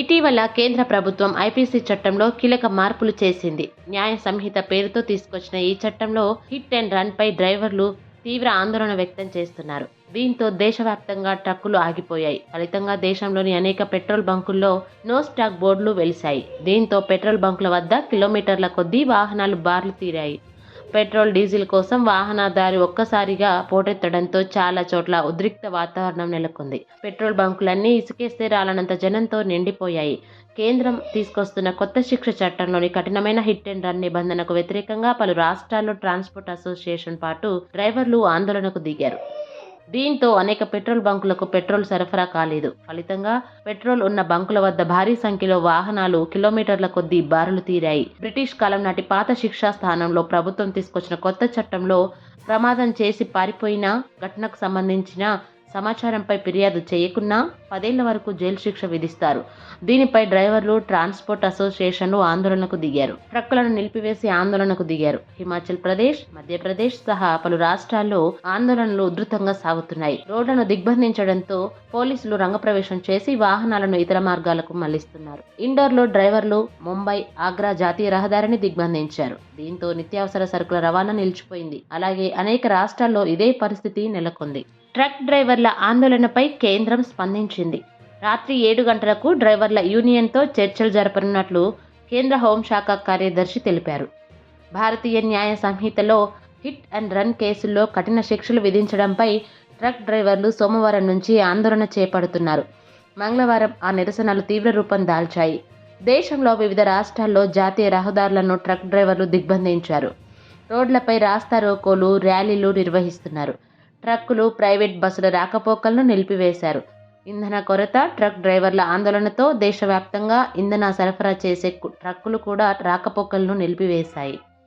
ఇటీవల కేంద్ర ప్రభుత్వం ఐపీసీ చట్టంలో కీలక మార్పులు చేసింది. న్యాయ సంహిత పేరుతో తీసుకొచ్చిన ఈ చట్టంలో హిట్ అండ్ రన్ పై డ్రైవర్లు తీవ్ర ఆందోళన వ్యక్తం చేస్తున్నారు. దీంతో దేశవ్యాప్తంగా ట్రక్కులు ఆగిపోయాయి. ఫలితంగా దేశంలోని అనేక పెట్రోల్ బంకుల్లో నో స్టాక్ బోర్డులు వెలిశాయి. దీంతో పెట్రోల్ బంకుల వద్ద కిలోమీటర్ల కొద్దీ వాహనాలు బార్లు తీరాయి. పెట్రోల్ డీజిల్ కోసం వాహనదారి ఒక్కసారిగా పోటెత్తడంతో చాలా చోట్ల ఉద్రిక్త వాతావరణం నెలకొంది. పెట్రోల్ బంకులన్నీ ఇసుకేస్తే రాలనంత జనంతో నిండిపోయాయి. కేంద్రం తీసుకొస్తున్న కొత్త శిక్ష చట్టంలోని కఠినమైన హిట్ అండ్ రన్ నిబంధనకు వ్యతిరేకంగా పలు రాష్ట్రాల్లో ట్రాన్స్పోర్ట్ అసోసియేషన్ పాటు డ్రైవర్లు ఆందోళనకు దిగారు. దీంతో అనేక పెట్రోల్ బంకులకు పెట్రోల్ సరఫరా కాలేదు. ఫలితంగా పెట్రోల్ ఉన్న బంకుల వద్ద భారీ సంఖ్యలో వాహనాలు కిలోమీటర్ల కొద్దీ బారులు తీరాయి. బ్రిటిష్ కాలం నాటి పాత శిక్షా స్థానంలో ప్రభుత్వం తీసుకొచ్చిన కొత్త చట్టంలో ప్రమాదం చేసి పారిపోయిన ఘటనకు సంబంధించిన సమాచారంపై ఫిర్యాదు చేయకున్నా పదేళ్ళ వరకు జైలు శిక్ష విధిస్తారు. దీనిపై డ్రైవర్లు ట్రాన్స్పోర్ట్ అసోసియేషన్లు ఆందోళనకు దిగారు. ట్రక్కులను నిలిపివేసి ఆందోళనకు దిగారు. హిమాచల్ ప్రదేశ్ మధ్యప్రదేశ్ సహా పలు రాష్ట్రాల్లో ఆందోళనలు ఉధృతంగా సాగుతున్నాయి. రోడ్లను దిగ్బంధించడంతో పోలీసులు రంగప్రవేశం చేసి వాహనాలను ఇతర మార్గాలకు మళ్ళిస్తున్నారు. ఇండోర్లో డ్రైవర్లు ముంబై ఆగ్రా జాతీయ రహదారిని దిగ్బంధించారు. దీంతో నిత్యావసర సరుకుల రవాణా నిలిచిపోయింది. అలాగే అనేక రాష్ట్రాల్లో ఇదే పరిస్థితి నెలకొంది. ట్రక్ డ్రైవర్ల ఆందోళనపై కేంద్రం స్పందించింది. రాత్రి ఏడు గంటలకు డ్రైవర్ల యూనియన్తో చర్చలు జరపనున్నట్లు కేంద్ర హోంశాఖ కార్యదర్శి తెలిపారు. భారతీయ న్యాయ సంహితలో హిట్ అండ్ రన్ కేసుల్లో కఠిన శిక్షలు విధించడంపై ట్రక్ డ్రైవర్లు సోమవారం నుంచి ఆందోళన చేపడుతున్నారు. మంగళవారం ఆ నిరసనలు తీవ్ర రూపం దాల్చాయి. దేశంలో వివిధ రాష్ట్రాల్లో జాతీయ రహదారులను ట్రక్ డ్రైవర్లు దిగ్బంధించారు. రోడ్లపై రాస్తా రోకోలు ర్యాలీలు నిర్వహిస్తున్నారు. ట్రక్కులు ప్రైవేట్ బస్సుల రాకపోకలను నిలిపివేశారు. ఇంధన కొరత ట్రక్ డ్రైవర్ల ఆందోళనతో దేశవ్యాప్తంగా ఇంధన సరఫరా చేసే ట్రక్కులు కూడా రాకపోకలను నిలిపివేశాయి.